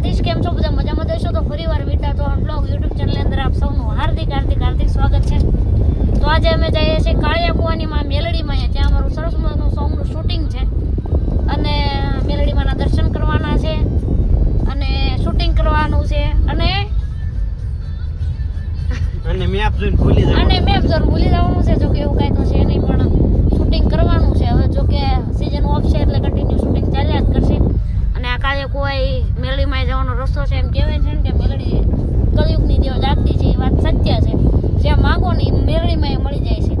દ્વારકાધીશ કેમ છો? બધા મજામાં દેશો તો ફરીવાર મીઠા તો બ્લોગ યુટ્યુબ ચેનલ અંદર આપ સૌનું હાર્દિક હાર્દિક હાર્દિક સ્વાગત છે. તો આજે અમે જઈએ છીએ કાળિયા કુવાનીમાં મેલડીમાં ત્યાં અમારું સરસ મજાનું સોંગનું શૂટિંગ છે. અને મેલડીમાંના દર્શન કરવાના છે. અને શૂટિંગ કરવાનું છે. અને અને મેપ જોઈને ભૂલી જવાનું. અને મેપ જરૂર ભૂલી જવાનું છે જો કે એવું કાંઈ તો છે નહીં પણ શૂટિંગ કરવાનું છે. હવે જો કે સિઝન ઓફ છે એટલે કન્ટિન્યુ શૂટિંગ ચાલ્યા જ કરશે. અને આ કાળે કોઈ મેલડીમાં જવાનો રસ્તો છે એમ કહેવાય છે ને કે મેલડી કળિયુગની જેવ જાગતી છે એ વાત સત્ય છે. જ્યાં માગો ને એ મેલડીમાં એ મળી જાય છે.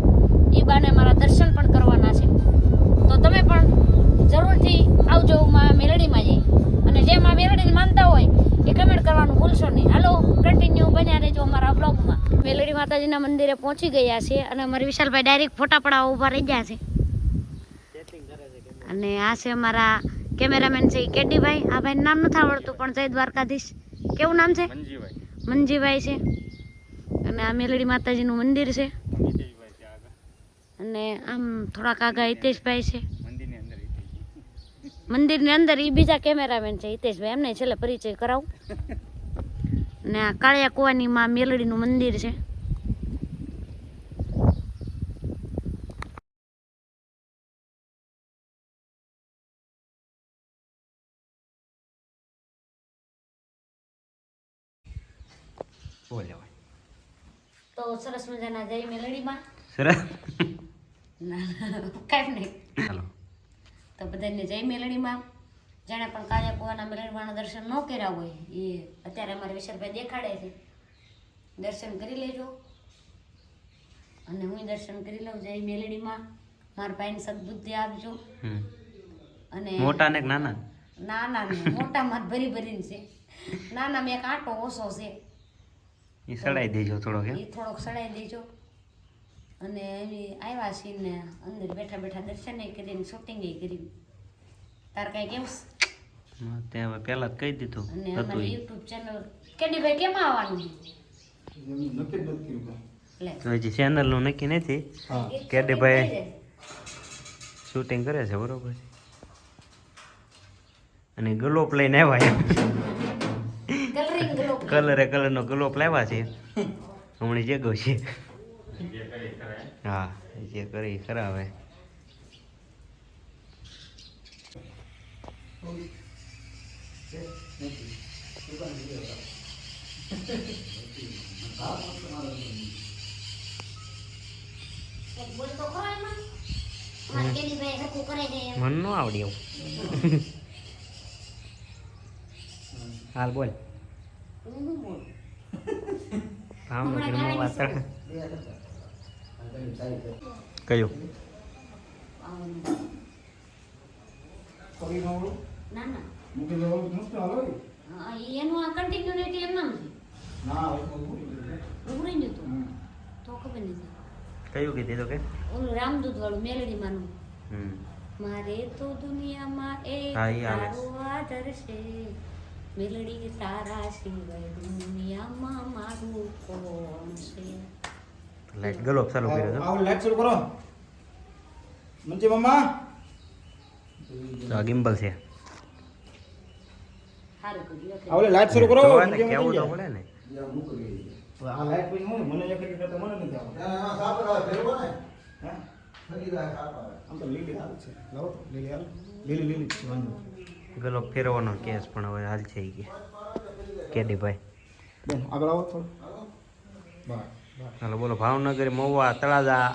એ બાને મારા દર્શન પણ કરવાના છે. તો તમે પણ જરૂરથી આવજો માં મેલડીમાં જઈ. અને જે માં મેલડીને માનતા હોય એ કમેન્ટ કરવાનું ભૂલશો નહીં. હાલો કન્ટિન્યુ બન્યા રહેજો અમારા બ્લોગમાં મેલડી માતાજીના મંદિરે પહોંચી ગયા છે અને અમારી વિશાલભાઈ ડાયરેક્ટ ફોટા પડાવવા ઊભા રહી ગયા છે. અને આ છે અમારા કેમેરામેન છે કેડીભાઈ. આ ભાઈ નામ નથી આવડતું પણ જય દ્વારકાધીશ. કેવું નામ છે? મંજીભાઈ. મંજીભાઈ છે. અને આ મેલડી માતાજીનું મંદિર છે. આગળ. અને આમ થોડાક આગા હિતેશભાઈ છે. મંદિરની અંદર એ બીજા કેમેરામેન છે હિતેશભાઈ. એમને છેલ્લે પરિચય કરાવું. ને આ કાળિયા કુવાની માં મેલડીનું મંદિર છે. તો સરસ મજાના જય મેલડીમાં. સરસ. કાંઈ નહીં. ચાલો તો બધાને જય મેલડીમાં. જેણે પણ કાળિયા કુવાના મેલડીમાંના દર્શન ન કર્યા હોય એ અત્યારે અમારે વિશાલભાઈ દેખાડે છે. દર્શન કરી લેજો. અને હું દર્શન કરી લઉં જય મેલડીમાં. મારા ભાઈને સદબુદ્ધિ આપજો. અને મોટા ને નાના? નાના મોટા માં ભરી ભરીને છે. નાના મેં એક આંટો ઓછો છે. એ સડાઈ દેજો થોડોક એ થોડોક સડાઈ દેજો. અને એવી આવ્યા છીએ ને અંદર બેઠા બેઠા દર્શન કરીને શૂટિંગ કરી. તાર કાંઈ કેમ? તે હવે પહેલા કહી દીધું. અને અમારી યુટ્યુબ ચેનલ કેડીભાઈ કેમ આવવાનું? લે તો હજી ચેનલ નક્કી નથી. કેડીભાઈ શૂટિંગ કરે છે બરોબર અને ગ્લોપ લઈને આવ્યા કલરે કલરનો ગ્લોપ લાવ્યા છે. હમણાં જગો છે. હા જે કરી ખરા હવે. મન નો આવડી એવું. હાલ બોલ. હું શું બોલું? ભાવનગરમાં વાત કયું. ના ના. એનું આ કન્ટિન્યુટી એમ નામ છે. તું તો? ખબર નહીં કયું કીધી તો કે? ઓલું રામદૂત વાળું મેલડી માનું. મારે તો દુનિયામાં એક ઈ છે. મેલડી તારા સિવાય દુનિયામાં મારું કોણ છે? લાઈટ ગલો ચાલુ કર્યો તો આવો લાઈટ શરૂ કરો. મંજે મમ્મા તો આ ગિમ્બલ છે. સારું કર્યું. આવો લાઈટ શરૂ કરો. ને કેવું તો પડે ને. આ લાઈટ પછી હું મને એક કરતા મને નથી આવડતું. હે? આમ તો લીલી હાલ છે. લાવો લીલી હાલ લીલી લીલી વાંધો ગ્લોબ ફેરવાનો કેસ પણ હવે હાલ છે કે. કેડી ભાઈ. બેન આગળ આવો થોડું. હાલો બોલો ભાવનગર મહુવા તળાજા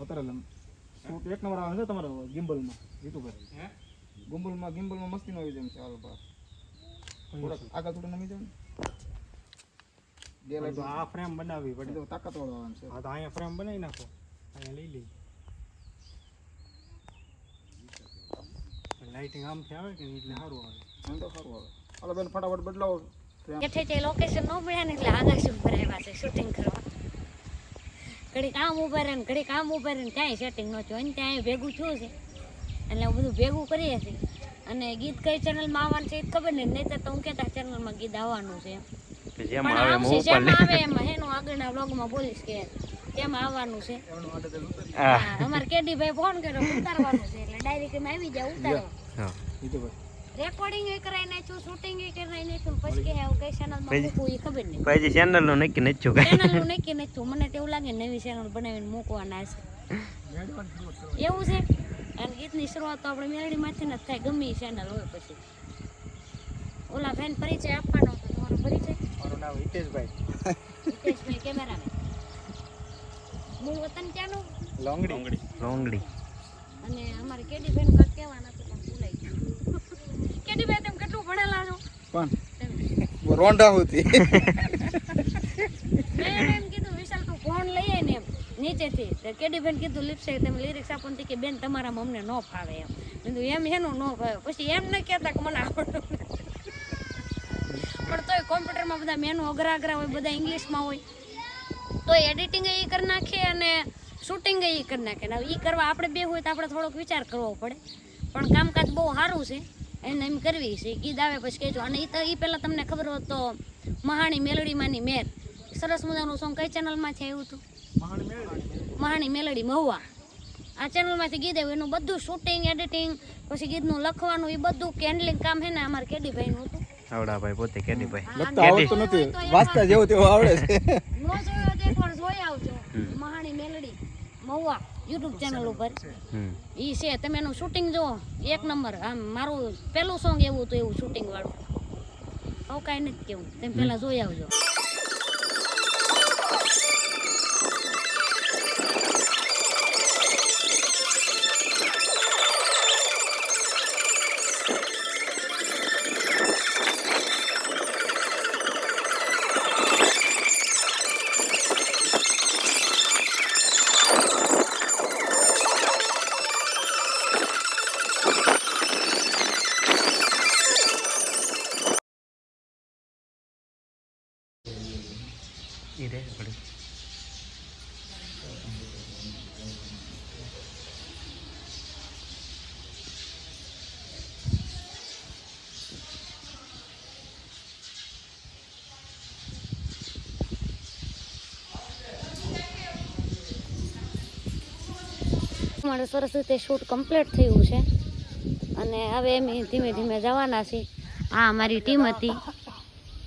નહીં મને કદાચ કટિંગ તો કરી લેજો. હા જેમ કહેતા જ નહીં તો દસ લાગે રે અત્યારે લમ- શૂટ એક નંબર આવે છે તમારો ગિમ્બલમાં જીતુભાઈ ગિમ્બલમાં ગિમ્બલમાં મસ્તી નો આવી જાય ચાલો બસ થોડાક આગળ થોડું નમી જાય ને બે તો લાઈટ આ ફ્રેમ બનાવવી પડે તો તાકાત વાળો આવે છે હા તો અહીંયા ફ્રેમ બનાવી નાખો અહીંયા લઈ લઈ લાઇટિંગ આમથી આવે કે નહીં એટલે સારું આવે એમ તો સારું આવે હાલો બેન ફટાફટ બદલાવો frame. કેઠે તે લોકેશન ન મળ્યા ને એટલે આકાશ ઉપર આવ્યા છે શૂટિંગ કરવા ઘડીક કામ ઊભા રહે ને કામ આમ ઊભા રહે ને કાંઈ સેટિંગ ન થયું. અને ત્યાં ભેગું થયું છે. એટલે હું બધું ભેગું કરીએ છીએ. અને ગીત કઈ ચેનલમાં આવવાનું છે એ ખબર નહીં. નહીં તો હું કહેતા ચેનલમાં ગીત આવવાનું છે જેમાં આવે જેમાં આવે એમાં. એનું આગળના બ્લોગમાં બોલીશ કે કેમ આવવાનું છે. અમારે કેડી ભાઈ ફોન કર્યો ઉતારવાનું છે. એટલે ડાયરેક્ટ એમાં આવી જાવ ઉતારવા રેકોર્ડિંગ એ કરાઈ નાખ્યું શૂટિંગ એ કરાઈ નાખ્યું પછી કે આવું કઈ ચેનલમાં મૂકવું એ ખબર નહીં. પછી ચેનલનું નક્કી નથી છું ચેનલનું નક્કી નથી મને તો એવું લાગે નવી ચેનલ બનાવીને મૂકવાના છે. એવું છે? અને ગીતની શરૂઆત તો આપણે મેલડીમાંથી જ થાય. ગમે એ ચેનલ હોય પછી. ઓલા ફેન પરિચય આપવાનો હતો તમારો પરિચય? મારું નામ હિતેશભાઈ. હિતેશભાઈ કેમેરામેન. મૂળ વતન ક્યાંનું? લોંગડી. લોંગડી. અને અમારે કેડી બેન કાંઈક કહેવાના હતું પણ ભૂલાઈ ગયું કેડી ભાઈ તમે કેટલું ભણેલા છો? પણ રોંડા હોતી મેં એમ કીધું વિશાલ તું ફોન લઈ આય ને એમ નીચેથી. તો કેડી બેન કીધું લિપસે તમે લિરિક્સ આપો કે બેન તમારા અમને ન ફાવે એમ. કીધું એમ એનું ન ફાવે. પછી એમ ન કહેતા કે મને આવડતું પણ તોય કોમ્પ્યુટરમાં બધા મેનુ અઘરા અઘરા હોય બધા ઇંગ્લિશમાં હોય તો એડિટિંગ એ કરી નાખે અને શૂટિંગ એ કરી નાખે. ને હવે એ કરવા આપણે બે હોય તો આપણે થોડોક વિચાર કરવો પડે. પણ કામકાજ બહુ સારું છે. એને એમ કરવી છે ગીત આવે પછી કહેજો અને એ તો એ પહેલાં તમને ખબર હોત તો મહાણી મેલડીમાંની મેર. સરસ મજાનું સોંગ કઈ ચેનલમાં છે એવું હતું મહાણી મેલડી? મહુવા. આ ચેનલમાંથી ગીત આવ્યું એનું બધું શૂટિંગ એડિટિંગ પછી ગીતનું લખવાનું એ બધું કેન્ડલિંગ કામ હે ને અમારે કેડીભાઈનું હતું. આવડા ભાઈ પોતે કેદી લખતા આવડતું નથી. વાંચતા જેવું તેવું આવડે છે. નો જોયો તે પણ જોઈ આવજો. મહાણી મેલડી. મહુવા યુટ્યુબ ચેનલ ઉપર. એ છે તમે એનું શૂટિંગ જુઓ. એક નંબર આમ મારું પહેલું સોંગ એવું હતું એવું શૂટિંગ વાળું. આવું કાંઈ નથી કેવું. તમે પહેલાં જોઈ આવજો. મારે સરસ રીતે શૂટ કમ્પ્લીટ થયું છે. અને હવે એમ ધીમે ધીમે જવાના છીએ. આ અમારી ટીમ હતી.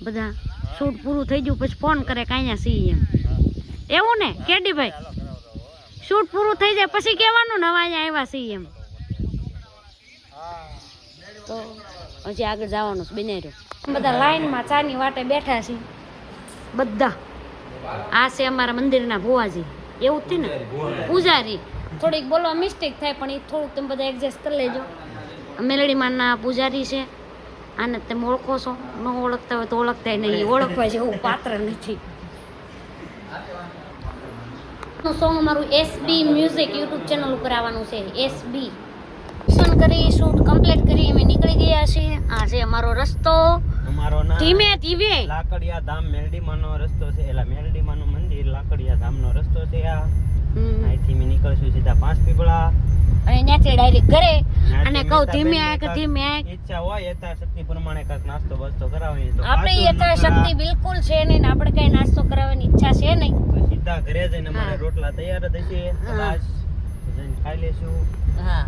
બધા શૂટ પૂરું થઈ ગયું પછી ફોન કરે કે અહીંયા છીએ એમ. એવું ને? કેડીભાઈ શૂટ પૂરું થઈ જાય પછી કહેવાનું ને હવે અહીંયા આવ્યા છીએ એમ. તો હજી આગળ જવાનું છે બને રહ્યો. બધા લાઈનમાં ચાની વાટે બેઠા છે. બધા. આ છે અમારા મંદિરના ભુવાજી. એવું જ ને? પૂજારી. થોડીક બોલવા મિસ્ટેક થાય પણ એ થોડુંક તમે બધા એડજસ્ટ કરી લેજો. મેલડીમાંના પૂજારી છે આને તમે ઓળખો છો. ન ઓળખતા હોય તો ઓળખતા નહીં. ઓળખવા જેવું પાત્ર નથી. સોંગ અમારું એસબી મ્યુઝિક યુટ્યુબ ચેનલ ઉપર આવવાનું છે. એસબી દર્શન કરી શૂટ કમ્પ્લીટ કરી અમે નીકળી ગયા છીએ. આ છે અમારો રસ્તો. અમારો ધીમે ધીમે. લાકડિયા ધામ મેરડીમાંનો રસ્તો છે. એલા મેરડીમાંનું મંદિર લાકડિયા ધામનો રસ્તો છે આ. અહીંથી મેં નીકળશું સીધા પાંચ પીપળા. અને ત્યાંથી ડાયરેક્ટ ઘરે. અને કહું ધીમે મહેતાબેનને આ કે ધીમે આ ઈચ્છા હોય યથાશક્તિ પ્રમાણે કાંઈક નાસ્તો બસ્તો કરાવીએ તો આપણે યથાશક્તિ બિલકુલ છે નહીં ને આપણે કઈ નાસ્તો કરાવવાની ઈચ્છા છે નહીં. તો સીધા ઘરે જઈને. મારે રોટલા તૈયાર જ હશે. ખાઈ લેશું હા.